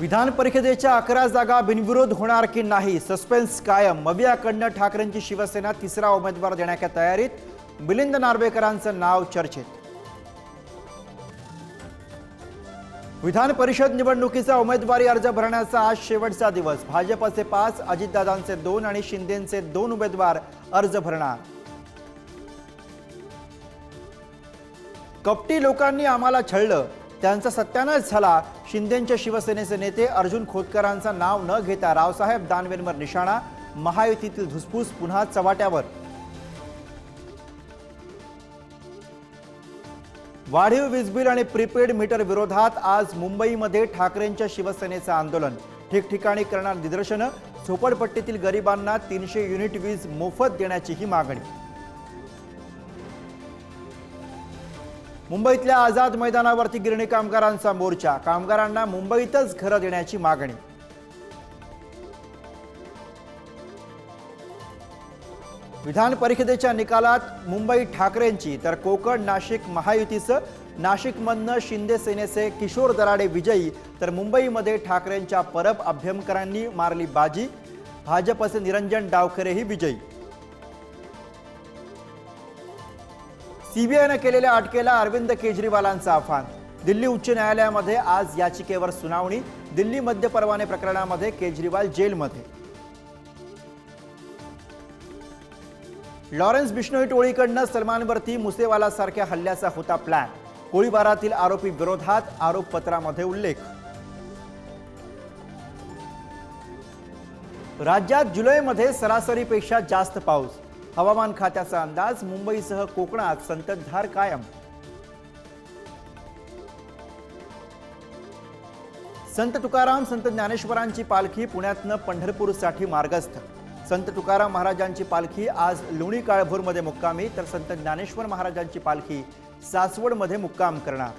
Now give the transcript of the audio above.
विधान परिषदेच्या अकरा जागा बिनविरोध होणार की नाही? सस्पेन्स कायम. मवियाकडनं ठाकरेंची शिवसेना तिसरा उमेदवार देण्याच्या तयारीत. मिलिंद नार्वेकरांचं नाव चर्चेत. विधान परिषद निवडणुकीचा उमेदवारी अर्ज भरण्याचा आज शेवटचा दिवस. भाजपचे पाच अजितदादांचे दोन आणि शिंदेचे दोन उमेदवार अर्ज भरणार. कपटी लोकांनी आम्हाला छळलं. त्यांचा सत्यानाश झाला. शिंदेच्या शिवसेनेचे नेते अर्जुन खोतकरांचं नाव न घेता रावसाहेब दानवेंवर निशाणा महायुतीतील धुसफूस पुन्हा चव्हाट्यावर वाढीव वीज बिल आणि प्रीपेड मीटर विरोधात आज मुंबईमध्ये ठाकरेंच्या शिवसेनेचं आंदोलन. ठिकठिकाणी करणार निदर्शनं झोपडपट्टीतील गरिबांना तीनशे युनिट वीज मोफत देण्याची ही मागणी. मुंबईतल्या आझाद मैदानावरती गिरणी कामगारांचा मोर्चा. कामगारांना मुंबईतच घरं देण्याची मागणी. विधान परिषदेच्या निकालात मुंबई ठाकरेंची तर कोकण नाशिक महायुतीचं. नाशिकमधनं शिंदे सेनेचे किशोर दराडे विजयी तर मुंबईमध्ये ठाकरेंच्या परब अभ्यंकरांनी मारली बाजी. भाजपचे निरंजन डावखरेही विजयी. सीबीआयनं केलेल्या अटकेला अरविंद केजरीवालांचा आव्हान. दिल्ली उच्च न्यायालयामध्ये आज याचिकेवर सुनावणी दिल्ली मध्य परवाने प्रकरणामध्ये केजरीवाल जेलमध्ये. लॉरेन्स बिष्णोई टोळीकडनं सलमानवरती मुसेवालासारख्या हल्ल्याचा होता प्लॅन. गोळीबारातील आरोपी विरोधात आरोपपत्रामध्ये उल्लेख. राज्यात जुलैमध्ये सरासरीपेक्षा जास्त पाऊस. हवामान खात्याचा अंदाज मुंबईसह कोकणात संततधार कायम. संत तुकाराम संत ज्ञानेश्वरांची पालखी पुण्यातनं पंढरपूरसाठी मार्गस्थ. संत तुकाराम महाराजांची पालखी आज लोणी काळभोरमध्ये मुक्कामी तर संत ज्ञानेश्वर महाराजांची पालखी सासवडमध्ये मुक्काम करणार.